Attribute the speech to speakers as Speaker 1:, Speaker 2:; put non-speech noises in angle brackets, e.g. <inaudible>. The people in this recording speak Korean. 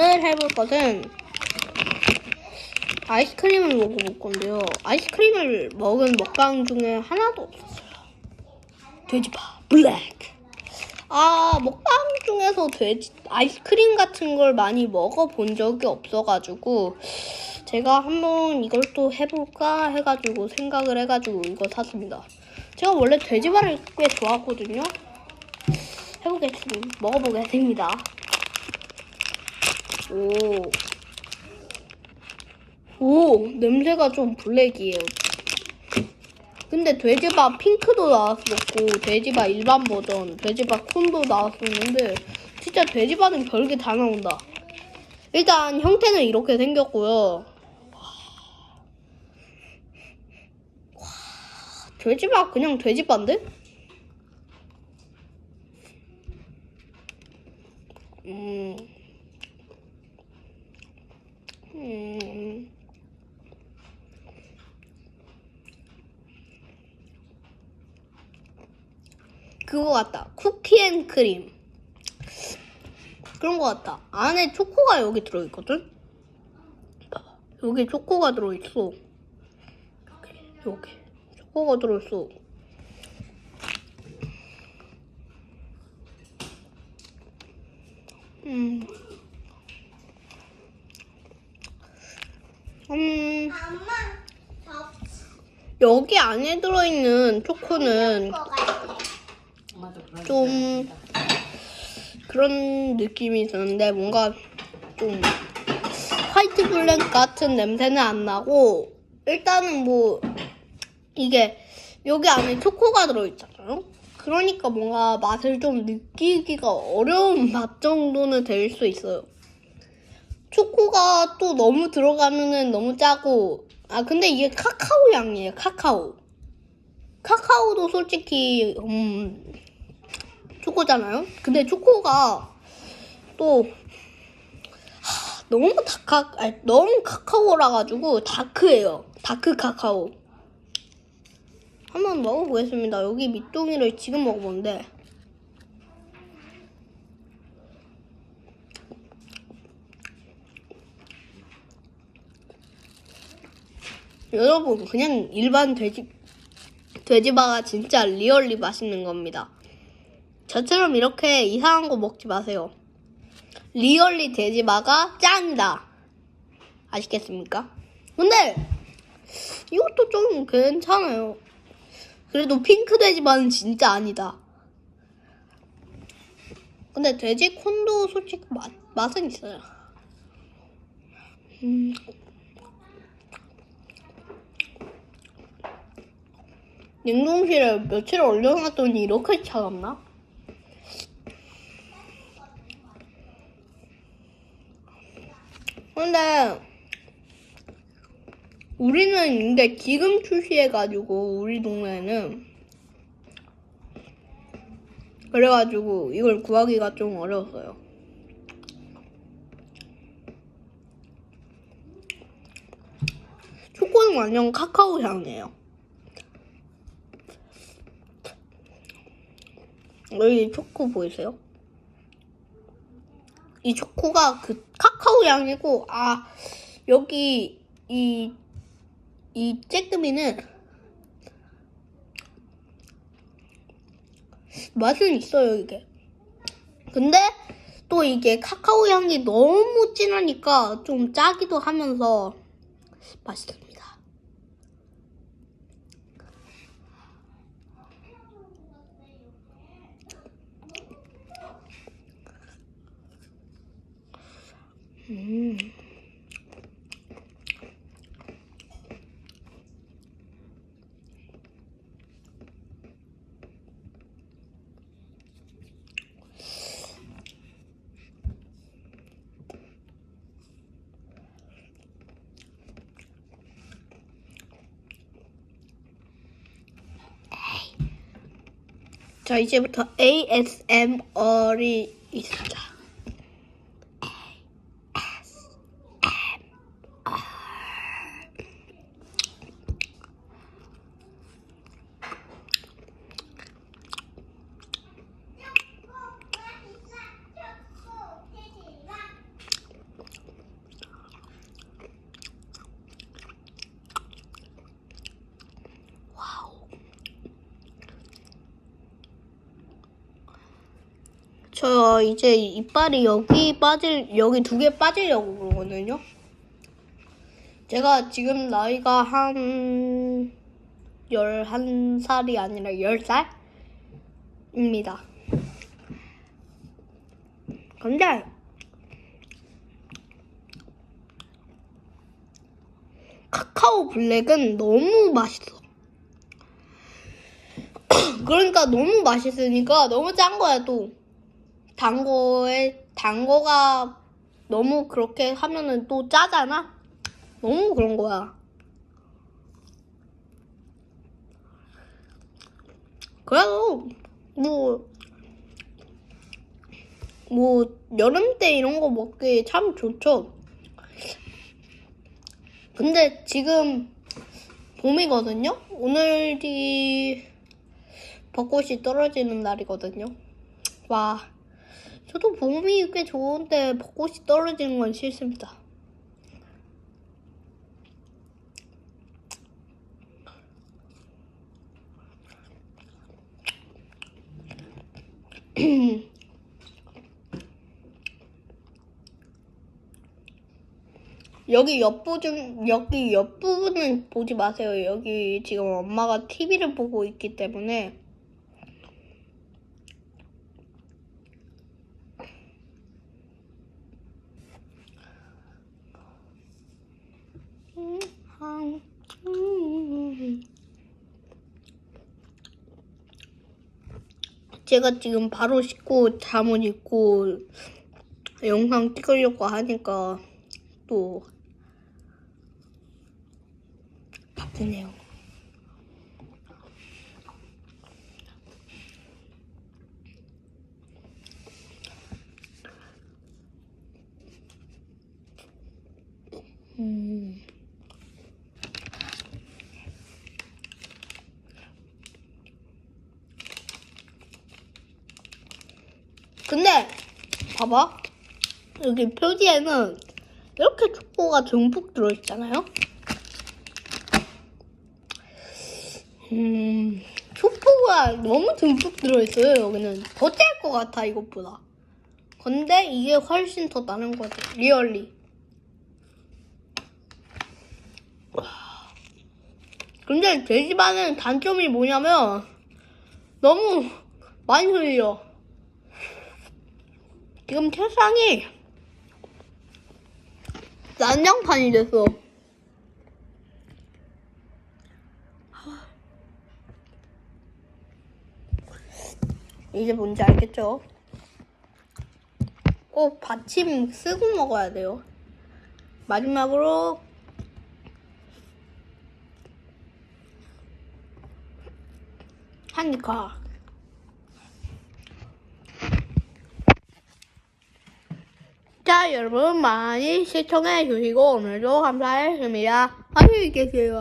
Speaker 1: 오늘 해볼 것은 아이스크림을 먹어볼 건데요. 아이스크림을 먹은 먹방 중에 하나도 없었어요. 돼지바 블랙. 아 먹방 중에서 돼지 아이스크림 같은 걸 많이 먹어본 적이 없어가지고 제가 한번 이걸 또 해볼까 해가지고 생각을 해가지고 이거 샀습니다. 제가 원래 돼지바를 꽤 좋아하거든요. 해보겠습니다. 먹어보겠습니다. 오. 오, 냄새가 좀 블랙이에요. 근데 돼지바 핑크도 나왔었고, 돼지바 일반 버전, 돼지바 콘도 나왔었는데, 진짜 돼지바는 별게 다 나온다. 일단 형태는 이렇게 생겼고요. 와, 돼지바 그냥 돼지바인데? 음. 음. 그거 같다. 쿠키 앤 크림. 그런 거 같다. 안에 초코가 여기 들어있거든? 여기 초코가 들어있어. 여기, 여기. 초코가 들어있어. 음. 음, 여기 안에 들어있는 초코는. 좀 그런 느낌이 드는데 뭔가 좀 화이트 블랙 같은 냄새는 안 나고 일단은 뭐 이게 여기 안에 초코가 들어있잖아요. 그러니까 뭔가 맛을 좀 느끼기가 어려운 <laughs> 맛 정도는 될 수 있어요. 초코가 또 너무 들어가면은 너무 짜고 아 근데 이게 카카오 향이에요. 카카오. 카카오도 솔직히 음 초코잖아요. 근데 초코가 또 하, 너무 다카 아니, 너무 카카오라 가지고 다크예요. 다크 카카오. 한번 먹어보겠습니다. 여기 밑둥이를 지금 먹어보는데 여러분 그냥 일반 돼지 돼지바가 진짜 리얼리 맛있는 겁니다. 저처럼 이렇게 이상한 거 먹지 마세요. 리얼리 돼지바가 짱이다. 아시겠습니까? 근데 이것도 좀 괜찮아요. 그래도 핑크 돼지바는 진짜 아니다. 근데 돼지 콘도 솔직히 맛, 맛은 있어요. 음. 냉동실에 며칠 올려놨더니 이렇게 차갑나? 근데 우리는 이제 지금 출시해가지고 우리 동네에는 그래가지고 이걸 구하기가 좀 어려웠어요. 초코는 완전 카카오 향이에요. 여기 초코 보이세요? 이 초코가 그 카카오 향이고 아 여기 이 이 쬐끄미는 맛은 있어요 이게. 근데 또 이게 카카오 향이 너무 진하니까 좀 짜기도 하면서 맛있습니다 음. 자, 이제부터 ASMR이 있습니다. 저 이제 이빨이 여기 빠질 여기 두 개 빠지려고 그러거든요. 제가 지금 나이가 한 11살이 아니라 10살입니다. 근데 카카오 블랙은 너무 맛있어. <coughs> 그러니까 너무 맛있으니까 너무 짠 거야 또. 단 거에 단 거가 너무 그렇게 하면은 또 짜잖아. 너무 그런 거야. 그래도 뭐, 뭐, 여름 때 이런 거 먹기 참 좋죠. 근데 지금 봄이거든요? 오늘이 벚꽃이 떨어지는 날이거든요. 와, 저도 봄이 꽤 좋은데 벚꽃이 떨어지는 건 싫습니다. <clears throat> 여기 옆부분 여기 옆부분은 보지 마세요. 여기 지금 엄마가 TV를 보고 있기 때문에 제가 지금 바로 씻고 잠옷 입고 영상 찍으려고 하니까 또 바쁘네요. 음. 근데 봐봐 여기 표지에는 이렇게 초코가 듬뿍 들어있잖아요. 음, 초코가 너무 듬뿍 들어있어요. 여기는 더 짤 것 같아 이것보다. 근데 이게 훨씬 더 나는 거지. 리얼리. 근데 제 집안은 단점이 뭐냐면 너무 많이 흘려. 지금 책상이 난장판이 됐어. 이제 뭔지 알겠죠? 꼭 받침 쓰고 먹어야 돼요. 마지막으로 하 여러분 많이 시청해 주시고 오늘도 감사했습니다. 안녕히 계세요.